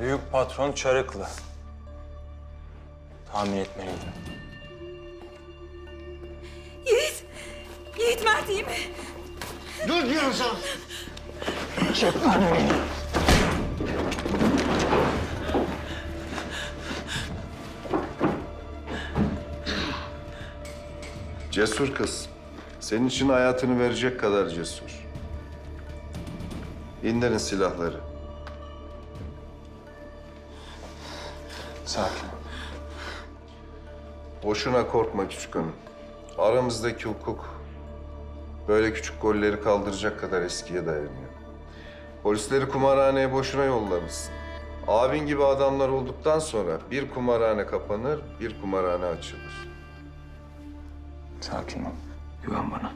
Büyük patron Çarıklı. Tahmin etmeliydim. Yiğit! Yiğit Mert iyi mi? Dur diyorum sana. Cesur kız. Senin için hayatını verecek kadar cesur. İndirin silahları. Sakin ol. Boşuna korkma küçük hanım. Aramızdaki hukuk böyle küçük golleri kaldıracak kadar eskiye dayanıyor. Polisleri kumarhaneye boşuna yollamışsın. Abin gibi adamlar olduktan sonra bir kumarhane kapanır, bir kumarhane açılır. Sakin ol. Güven bana.